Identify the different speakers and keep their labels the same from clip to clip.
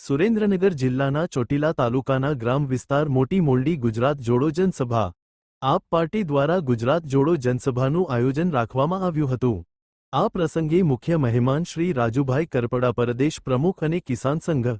Speaker 1: સુરેન્દ્રનગર જિલ્લાના ચોટીલા તાલુકાના ગ્રામ વિસ્તાર મોટી મોલડી ગુજરાત જોડો જનસભા. આપ પાર્ટી દ્વારા ગુજરાત જોડો જનસભાનું આયોજન રાખવામાં આવ્યું હતું. આ પ્રસંગે મુખ્ય મહેમાન શ્રી રાજુભાઈ કરપડા પરદેશ પ્રમુખ અને કિસાન સંઘ.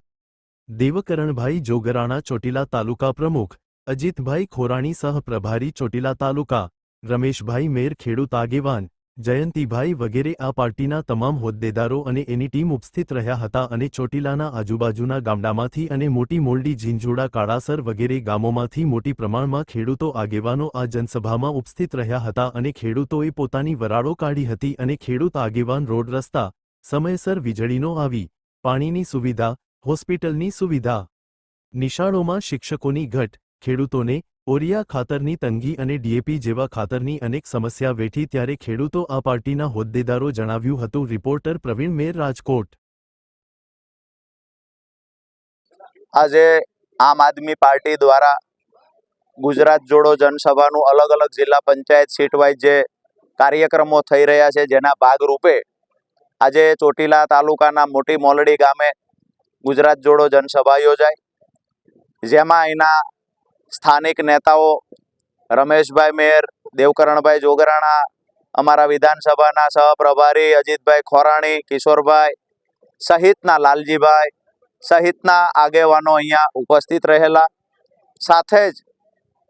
Speaker 1: દેવકરણભાઈ જોગરાણા ચોટીલા તાલુકા પ્રમુખ. અજીતભાઈ ખોરાણી સહ પ્રભારી ચોટીલા તાલુકા. રમેશભાઈ મેર ખેડૂત આગેવાન. જયંતિભાઈ વગેરે આ પાર્ટીના તમામ હોદ્દેદારો અને એની ટીમ ઉપસ્થિત રહ્યા હતા અને ચોટીલાના આજુબાજુના ગામડામાંથી અને મોટી મોલડી ઝીંઝુડા, કાળાસર વગેરે ગામોમાંથી મોટી પ્રમાણમાં ખેડૂતો આગેવાનો આ જનસભામાં ઉપસ્થિત રહ્યા હતા અને ખેડૂતોએ પોતાની વરાળો કાઢી હતી અને ખેડૂત આગેવાન રોડ રસ્તા, સમયસર વીજળીનો આવી, પાણીની સુવિધા, હોસ્પિટલની સુવિધા, નિશાળોમાં શિક્ષકોની ઘટ, ખેડૂતોને ઓરિયા ખાતરની તંગી અને ડીએપી જેવા ખાતરની અનેક સમસ્યા વેઠી ત્યારે ખેડૂતો આ પાર્ટીના હોદ્દેદારો જણાવ્યું હતું, રિપોર્ટર પ્રવીણ મેર, રાજકોટ.
Speaker 2: આજે આમ આદમી પાર્ટી દ્વારા ગુજરાત જોડો જનસભાનું અલગ અલગ જિલ્લા પંચાયત સીટ જે કાર્યક્રમો થઈ રહ્યા છે, જેના ભાગરૂપે આજે ચોટીલા તાલુકાના મોટી મોલડી ગામે ગુજરાત જોડો જનસભા યોજાય જેમાં એના સ્થાનિક નેતાઓ, રમેશભાઈ મેર, દેવકરણભાઈ જોગરાણા, અમારા વિધાનસભાના સહપ્રભારી અજીતભાઈ ખોરાણી, કિશોરભાઈ સહિતના લાલજીભાઈ સહિતના આગેવાનો અહીંયા ઉપસ્થિત રહેલા. સાથે જ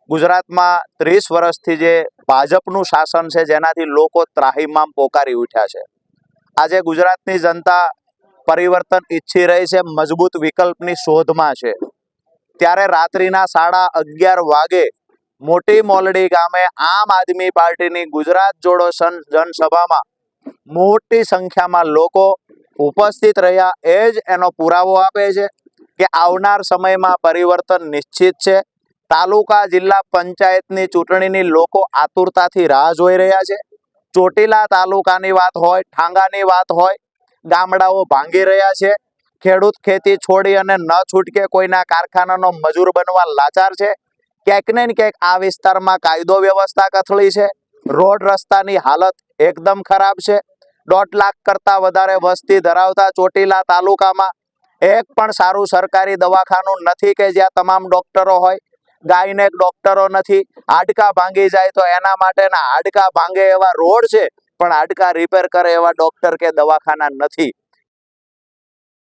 Speaker 2: ગુજરાતમાં ત્રીસ વર્ષથી જે ભાજપનું શાસન છે, જેનાથી લોકો ત્રાહીમામ પોકારી ઉઠ્યા છે. આજે ગુજરાતની જનતા પરિવર્તન ઈચ્છી રહી છે, મજબૂત વિકલ્પની શોધમાં છે. ત્યારે રાત્રિના સાડા અગિયાર વાગે મોટી મોલડી ગામે આમ આદમી પાર્ટીની ગુજરાત જોડો જનસભામાં મોટી સંખ્યામાં લોકો ઉપસ્થિત રહ્યા. એ જ એનો પુરાવો આપે છે કે આવનાર સમયમાં પરિવર્તન નિશ્ચિત છે. તાલુકા જિલ્લા પંચાયતની ચૂંટણીની લોકો આતુરતાથી રાહ જોઈ રહ્યા છે. ચોટીલા તાલુકાની વાત હોય, ઠાંગાની વાત હોય, ગામડાઓ ભાંગી રહ્યા છે. ખેડૂત ખેતી છોડી અને ન છૂટકે કોઈના કારખાનાનો મજૂર બનવા લાચાર છે? ક્યાંક ને ક્યાંક આ વિસ્તારમાં કાયદો વ્યવસ્થા કથળી છે. રોડ રસ્તાની હાલત એકદમ ખરાબ છે. દોઢ લાખ કરતા વધારે વસ્તી ધરાવતા ચોટીલા તાલુકામાં એક પણ સારું સરકારી દવાખાનું નથી કે જ્યાં તમામ ડોક્ટરો હોય. ગાયનેક ડોક્ટરો નથી. હાડકા ભાંગી જાય તો એના માટેના હાડકા ભાંગે એવા રોડ છે. પણ હાડકા રિપેર કરે એવા ડોક્ટર કે દવાખાના નથી.